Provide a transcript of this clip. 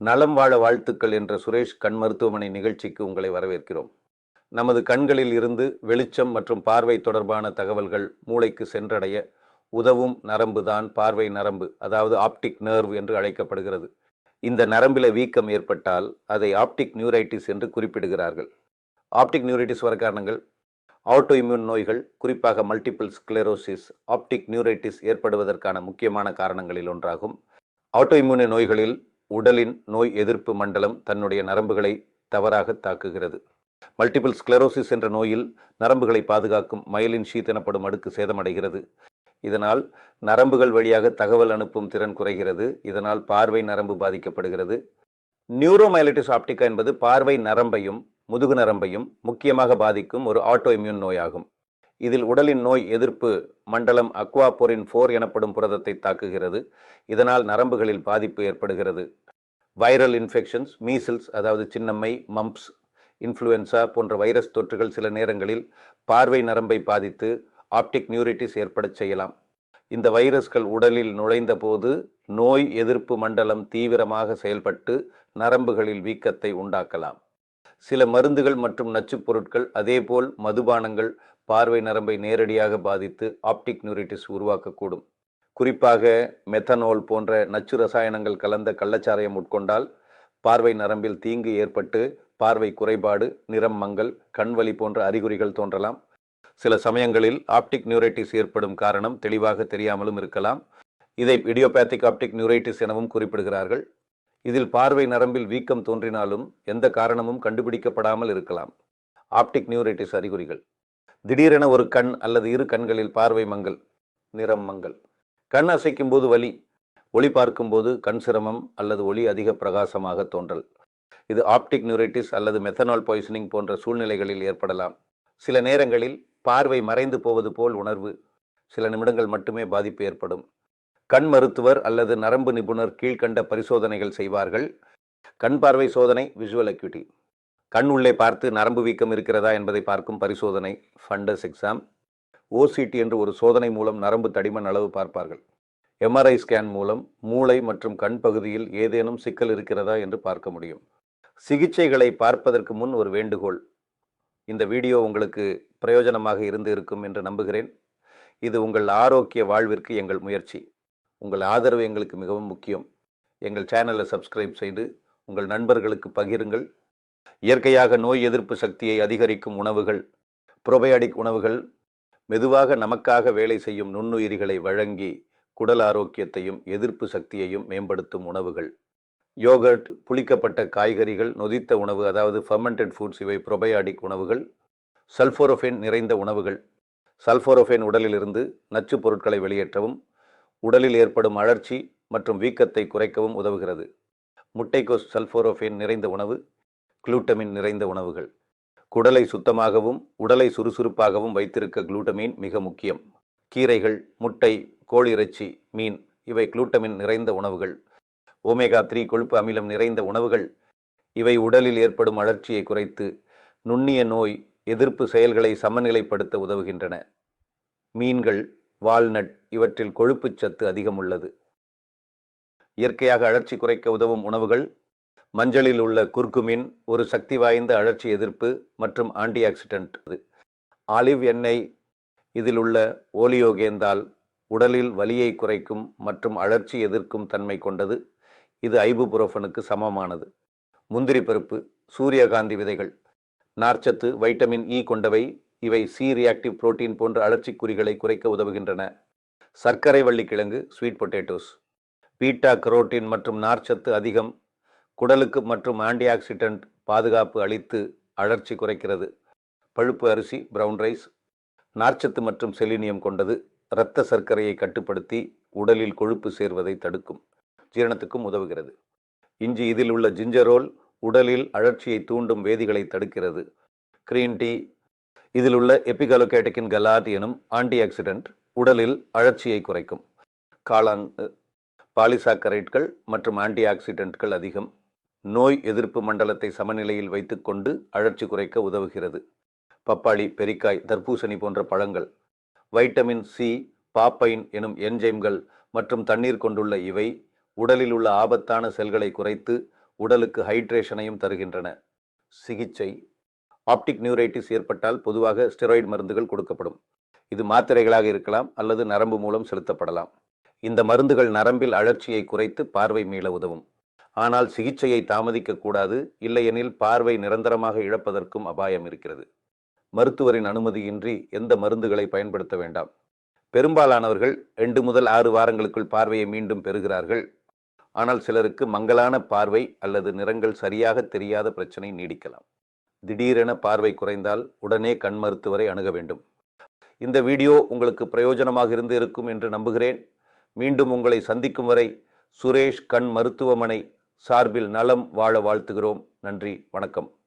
நலம் வாழ வாழ்த்துக்கள் என்ற சுரேஷ் கண் மருத்துவமனை நிகழ்ச்சிக்கு உங்களை வரவேற்கிறோம். நமது கண்களில் இருந்து வெளிச்சம் மற்றும் பார்வை தொடர்பான தகவல்கள் மூளைக்கு சென்றடைய உதவும் நரம்பு தான் பார்வை நரம்பு அதாவது ஆப்டிக் நர்வ் என்று அழைக்கப்படுகிறது. இந்த நரம்பில வீக்கம் ஏற்பட்டால் அதை ஆப்டிக் நியூரைட்டிஸ் என்று குறிப்பிடுகிறார்கள். ஆப்டிக் நியூரைட்டிஸ் வர காரணங்கள் ஆட்டோ இம்யூன் நோய்கள் குறிப்பாக மல்டிபிள் ஸ்க்ளெரோசிஸ் ஆப்டிக் நியூரைட்டிஸ் ஏற்படுவதற்கான முக்கியமான காரணங்களில் ஒன்றாகும். ஆட்டோ இம்யூன் நோய்களில் உடலின் நோய் எதிர்ப்பு மண்டலம் தன்னுடைய நரம்புகளை தவறாக தாக்குகிறது. மல்டிபிள் ஸ்க்ளரோசிஸ் என்ற நோயில் நரம்புகளை பாதுகாக்கும் மயலின் ஷீத் எனப்படும் அடுக்கு சேதமடைகிறது. இதனால் நரம்புகள் வழியாக தகவல் அனுப்பும் திறன் குறைகிறது. இதனால் பார்வை நரம்பு பாதிக்கப்படுகிறது. நியூரோமயலிட்டிஸ் ஆப்டிகா என்பது பார்வை நரம்பையும் முதுகு நரம்பையும் முக்கியமாக பாதிக்கும் ஒரு ஆட்டோ இம்யூன் நோயாகும். இதில் உடலின் நோய் எதிர்ப்பு மண்டலம் அக்வாபோரின் ஃபோர் எனப்படும் புரதத்தை தாக்குகிறது. இதனால் நரம்புகளில் பாதிப்பு ஏற்படுகிறது. வைரல் இன்ஃபெக்ஷன்ஸ் மீசில்ஸ் அதாவது சின்னம்மை மம்ப்ஸ் இன்ஃப்ளூயன்சா போன்ற வைரஸ் தொற்றுகள் சில நேரங்களில் பார்வை நரம்பை பாதித்து ஆப்டிக் நியூரிட்டிஸ் ஏற்படச் செய்யலாம். இந்த வைரஸ்கள் உடலில் நுழைந்த போது நோய் எதிர்ப்பு மண்டலம் தீவிரமாக செயல்பட்டு நரம்புகளில் வீக்கத்தை உண்டாக்கலாம். சில மருந்துகள் மற்றும் நச்சுப் பொருட்கள் அதேபோல் மதுபானங்கள் பார்வை நரம்பை நேரடியாக பாதித்து ஆப்டிக் நியூரிட்டிஸ் உருவாக்கக்கூடும். குறிப்பாக மெத்தனால் போன்ற நச்சு ரசாயனங்கள் கலந்த கள்ளச்சாராயம் உட்கொண்டால் பார்வை நரம்பில் தீங்கு ஏற்பட்டு பார்வை குறைபாடு நிறம் மங்கல் கண்வலி போன்ற அறிகுறிகள் தோன்றலாம். சில சமயங்களில் ஆப்டிக் நியூரைட்டிஸ் ஏற்படும் காரணம் தெளிவாக தெரியாமலும் இருக்கலாம். இதை இடியோபேத்திக் ஆப்டிக் நியூரைட்டிஸ் எனவும் குறிப்பிடுகிறார்கள். இதில் பார்வை நரம்பில் வீக்கம் தோன்றினாலும் எந்த காரணமும் கண்டுபிடிக்கப்படாமல் இருக்கலாம். ஆப்டிக் நியூரைட்டிஸ் அறிகுறிகள். திடீரென ஒரு கண் அல்லது இரு கண்களில் பார்வை மங்கல் நிறம் மங்கல் கண் அசைக்கும் போது வலி ஒளி பார்க்கும்போது கண் சிரமம் அல்லது ஒளி அதிக பிரகாசமாக தோன்றல். இது ஆப்டிக் நியூரைட்டிஸ் அல்லது மெத்தனால் பாய்சனிங் போன்ற சூழ்நிலைகளில் ஏற்படலாம். சில நேரங்களில் பார்வை மறைந்து போவது போல் உணர்வு சில நிமிடங்கள் மட்டுமே பாதிப்பு ஏற்படும். கண் மருத்துவர் அல்லது நரம்பு நிபுணர் கீழ்கண்ட பரிசோதனைகள் செய்வார்கள். கண் பார்வை சோதனை விஷுவல் அக்யூட்டி கண் உள்ளே பார்த்து நரம்பு வீக்கம் இருக்கிறதா என்பதை பார்க்கும் பரிசோதனை ஃபண்டஸ் எக்ஸாம் ஓசிடி என்று ஒரு சோதனை மூலம் நரம்பு தடிமன் அளவு பார்ப்பார்கள். எம்ஆர்ஐ ஸ்கேன் மூலம் மூளை மற்றும் கண் பகுதியில் ஏதேனும் சிக்கல் இருக்கிறதா என்று பார்க்க முடியும். சிகிச்சைகளை பார்ப்பதற்கு முன் ஒரு வேண்டுகோள். இந்த வீடியோ உங்களுக்கு பிரயோஜனமாக இருந்து இருக்கும் என்று நம்புகிறேன். இது உங்கள் ஆரோக்கிய வாழ்விற்கு எங்கள் முயற்சி. உங்கள் ஆதரவு எங்களுக்கு மிகவும் முக்கியம். எங்கள் சேனலை சப்ஸ்கிரைப் செய்து உங்கள் நண்பர்களுக்கு பகிருங்கள். இயற்கையாக நோய் எதிர்ப்பு சக்தியை அதிகரிக்கும் உணவுகள் புரோபயாடிக் உணவுகள் மெதுவாக நமக்காக வேலை செய்யும் நுண்ணுயிரிகளை வழங்கி குடல் ஆரோக்கியத்தையும் எதிர்ப்பு சக்தியையும் மேம்படுத்தும் உணவுகள். யோகர்ட் புளிக்கப்பட்ட காய்கறிகள் நொதித்த உணவு அதாவது ஃபர்மெண்டட் ஃபுட்ஸ் இவை புரோபயாடிக் உணவுகள். சல்ஃபோரோஃபேன் நிறைந்த உணவுகள். சல்ஃபோரோஃபேன் உடலிலிருந்து நச்சுப் பொருட்களை வெளியேற்றவும் உடலில் ஏற்படும் அழற்சி மற்றும் வீக்கத்தை குறைக்கவும் உதவுகிறது. முட்டைக்கோஸ் சல்ஃபோரோஃபேன் நிறைந்த உணவு. குளூட்டமின் நிறைந்த உணவுகள். குடலை சுத்தமாகவும் உடலை சுறுசுறுப்பாகவும் வைத்திருக்க குளூட்டமின் மிக முக்கியம். கீரைகள் முட்டை கோழி இறைச்சி மீன் இவை குளூட்டமின் நிறைந்த உணவுகள். ஓமேகா த்ரீ கொழுப்பு அமிலம் நிறைந்த உணவுகள். இவை உடலில் ஏற்படும் அழற்சியை குறைத்து நுண்ணிய நோய் எதிர்ப்பு செயல்களை சமநிலைப்படுத்த உதவுகின்றன. மீன்கள் வால்நட் இவற்றில் கொழுப்புச் சத்து அதிகம் உள்ளது. இயற்கையாக அழற்சி குறைக்க உதவும் உணவுகள் மஞ்சளில் உள்ள குர்குமின் ஒரு சக்தி வாய்ந்த அழற்சி எதிர்ப்பு மற்றும் ஆன்டி ஆக்சிடென்ட். ஆலிவ் எண்ணெய் இதில் உள்ள ஓலியோகேந்தால் உடலில் வலியை குறைக்கும் மற்றும் அழற்சி எதிர்க்கும் தன்மை கொண்டது. இது ஐபுபுரோஃபனுக்கு சமமானது. முந்திரி பருப்பு சூரியகாந்தி விதைகள் நார்ச்சத்து வைட்டமின் இ கொண்டவை. இவை சி ரியாக்டிவ் புரோட்டீன் போன்ற அழற்சி குறிகளை குறைக்க உதவுகின்றன. சர்க்கரை வள்ளிக்கிழங்கு ஸ்வீட் பொட்டேட்டோஸ் பீட்டா கரோட்டின் மற்றும் நார்ச்சத்து அதிகம். குடலுக்கு மற்றும் ஆன்டிஆக்சிடென்ட் பாதுகாப்பு அளித்து அழற்சி குறைக்கிறது. பழுப்பு அரிசி பிரவுன் ரைஸ் நார்ச்சத்து மற்றும் செலினியம் கொண்டது இரத்த சர்க்கரையை கட்டுப்படுத்தி உடலில் கொழுப்பு சேர்வதை தடுக்கும் ஜீரணத்துக்கும் உதவுகிறது. இஞ்சி இதில் உள்ள ஜிஞ்சரோல் உடலில் அழற்சியை தூண்டும் வேதிகளை தடுக்கிறது. கிரீன் டீ இதில் உள்ள எபிகலோகேட்டக்கின் கலாட் எனும் ஆன்டி ஆக்சிடென்ட் உடலில் அழற்சியை குறைக்கும். காளான் பாலிசாக்கரைட்கள் மற்றும் ஆன்டிஆக்சிடென்ட்கள் அதிகம். நோய் எதிர்ப்பு மண்டலத்தை சமநிலையில் வைத்துக்கொண்டு அழற்சி குறைக்க உதவுகிறது. பப்பாளி பெரிக்காய் தர்பூசணி போன்ற பழங்கள் வைட்டமின் சி பாப்பைன் எனும் என்ஜைம்கள் மற்றும் தண்ணீர் கொண்டுள்ள இவை உடலில் உள்ள ஆபத்தான செல்களை குறைத்து உடலுக்கு ஹைட்ரேஷனையும் தருகின்றன. சிகிச்சை ஆப்டிக் நியூரைட்டிஸ் ஏற்பட்டால் பொதுவாக ஸ்டெராய்டு மருந்துகள் கொடுக்கப்படும். இது மாத்திரைகளாக இருக்கலாம் அல்லது நரம்பு மூலம் செலுத்தப்படலாம். இந்த மருந்துகள் நரம்பில் அழற்சியை குறைத்து பார்வை மீள உதவும். ஆனால் சிகிச்சையை தாமதிக்க கூடாது இல்லையெனில் பார்வை நிரந்தரமாக இழப்பதற்கும் அபாயம் இருக்கிறது. மருத்துவரின் அனுமதியின்றி எந்த மருந்துகளை பயன்படுத்த வேண்டாம். பெரும்பாலானவர்கள் ரெண்டு முதல் ஆறு வாரங்களுக்குள் பார்வையை மீண்டும் பெறுகிறார்கள். ஆனால் சிலருக்கு மங்கலான பார்வை அல்லது நிறங்கள் சரியாக தெரியாத பிரச்சனை நீடிக்கலாம். திடீரென பார்வை குறைந்தால் உடனே கண் மருத்துவரை அணுக வேண்டும். இந்த வீடியோ உங்களுக்கு பிரயோஜனமாக இருந்து இருக்கும் என்று நம்புகிறேன். மீண்டும் உங்களை சந்திக்கும் வரை சுரேஷ் கண் மருத்துவமனை சார்பில் நலம் வாழ வாழ்த்துகிறோம். நன்றி வணக்கம்.